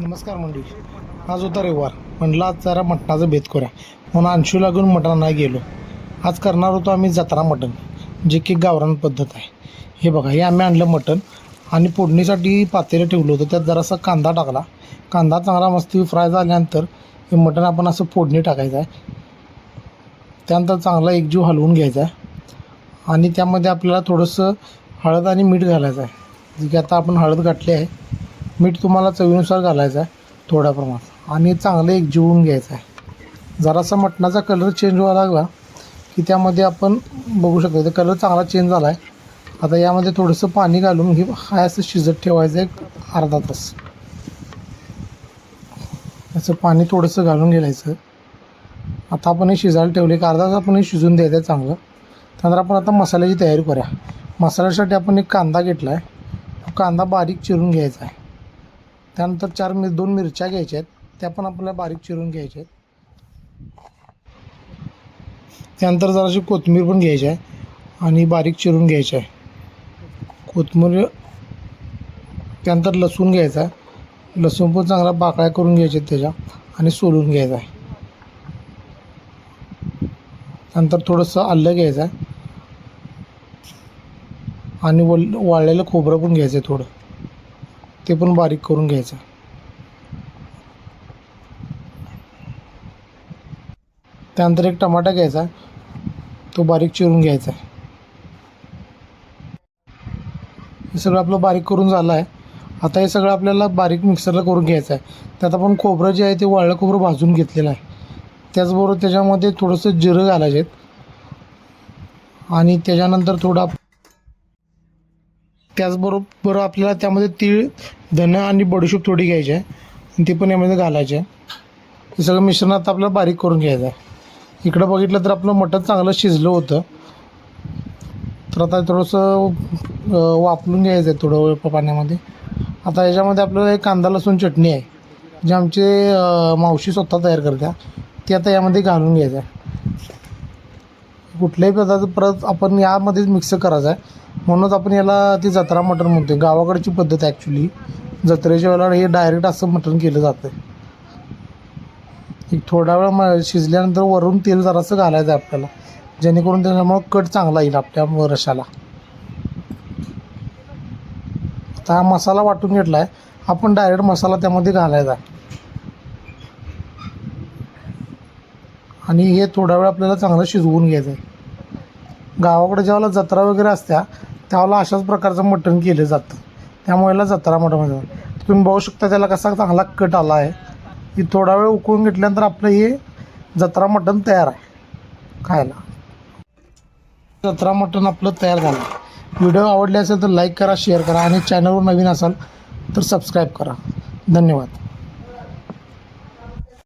नमस्कार मंडळी. आज होता रविवार. म्हणलं आज जरा मटणाचं भेद करूया. म्हणून अंशू लागून मटणाला नाही गेलो. आज करणार होतो आम्ही जत्रा मटण जे की गावरान पद्धत आहे. हे बघा हे आम्ही आणलं मटण आणि फोडणीसाठी पातेलं ठेवलं होतं. त्यात जरासा कांदा टाकला. कांदा चांगला मस्त फ्राय झाल्यानंतर हे मटण आपण असं फोडणी टाकायचं आहे. त्यानंतर चांगला एकजीव हलवून घ्यायचा आहे. आणि त्यामध्ये आपल्याला थोडंसं हळद आणि मीठ घालायचं आहे. जे की आता आपण हळद घातली आहे. मीठ तुम्हाला चवीनुसार घालायचं आहे थोड्या प्रमाणात. आणि चांगलं एक जिवून घ्यायचं आहे. जरासा मटणाचा कलर चेंज व्हायला लागला की त्यामध्ये आपण बघू शकतो ते कलर चांगला चेंज झाला आहे आता यामध्ये थोडंसं पाणी घालून हे हाय असं शिजत ठेवायचं एक अर्धा तास. याचं पाणी थोडंसं घालून घ्यायचं. आता आपण हे शिजायला ठेवले एक अर्धा तास आपण हे शिजून द्यायचं आहे चांगलं. त्यानंतर आपण आता मसाल्याची तयारी करूया. मसाल्यासाठी आपण एक कांदा घेतला आहे कांदा बारीक चिरून घ्यायचा आहे. त्यानंतर चार मिर दोन मिरच्या घ्यायच्या आहेत त्या पण आपल्याला बारीक चिरून घ्यायच्या आहेत त्यानंतर जराशी कोथिंबीर पण घ्यायची आहे आणि बारीक चिरून घ्यायची आहे. कोथिंबीर त्यानंतर लसूण घ्यायचा आहे. लसूण पण चांगला बाकळ्या करून घ्यायच्या आहेत त्याच्या आणि सोलून घ्यायचा आहे. नंतर थोडंसं आलं घ्यायचं आहे. आणि वल वाळलेलं खोबरं पण घ्यायचं आहे थोडं. ते पण बारीक करून घ्यायचं. त्यानंतर एक टमाटा घ्यायचा. तो बारीक चिरून घ्यायचा. आहे हे सगळं आपलं बारीक करून झालं आहे आता हे सगळं आपल्याला बारीक मिक्सरला करून घ्यायचं आहे. त्यात आपण खोबरं जे आहे ते वाळलं खोबरं भाजून घेतलेलं आहे. त्याचबरोबर त्याच्यामध्ये थोडंसं जिरं घालायचे आणि त्याच्यानंतर थोडा त्याचबरोबर आपल्याला त्यामध्ये तीळ धनं आणि बडीशूप थोडी घ्यायची आहे. आणि ते पण यामध्ये घालायची आहे. हे सगळं मिश्रण आता आपल्याला बारीक करून घ्यायचं आहे. इकडं बघितलं तर आपलं मटण चांगलं शिजलं होतं. तर आता थोडंसं वापरून घ्यायचं आहे थोडं वेळ पाण्यामध्ये. आता याच्यामध्ये आपल्याला एक कांदा लसूण चटणी आहे. जी आमचे मावशी स्वतः तयार करत्या ती आता यामध्ये घालून घ्यायचं आहे. कुठल्याही पदार्थ परत आपण यामध्येच मिक्स करायचा आहे. म्हणूनच आपण याला ती जत्रा मटण म्हणतो आहे गावाकडची पद्धत आहे ॲक्च्युली जत्रेच्या वेळेला हे डायरेक्ट असं मटण केलं जातं एक थोडा वेळ म शिजल्यानंतर वरून तेल जरासं घालायचं आहे आपल्याला. जेणेकरून त्याच्यामुळं कट चांगला येईल आपल्या रशाला आता हा मसाला वाटून घेतला आहे आपण डायरेक्ट मसाला त्यामध्ये घालायचा आहे. आणि हे थोडा वेळ आपल्याला चांगलं शिजवून घ्यायचं आहे. गावाकडे ज्यावेळेला जत्रा वगैरे असत्या त्यावेळेला अशाच प्रकारचं मटण केलं जातं. त्यामुळे याला जत्रा मटण म्हणतात. तुम्ही बघू शकता त्याला कसा चांगला कट आला आहे. की थोडा वेळ उकळून घेतल्यानंतर आपलं हे जत्रा मटण तयार आहे. खायला. जत्रा मटण आपलं तयार झालं. व्हिडिओ आवडले असेल तर लाईक करा शेअर करा आणि चॅनलवर नवीन असाल तर सबस्क्राईब करा. धन्यवाद.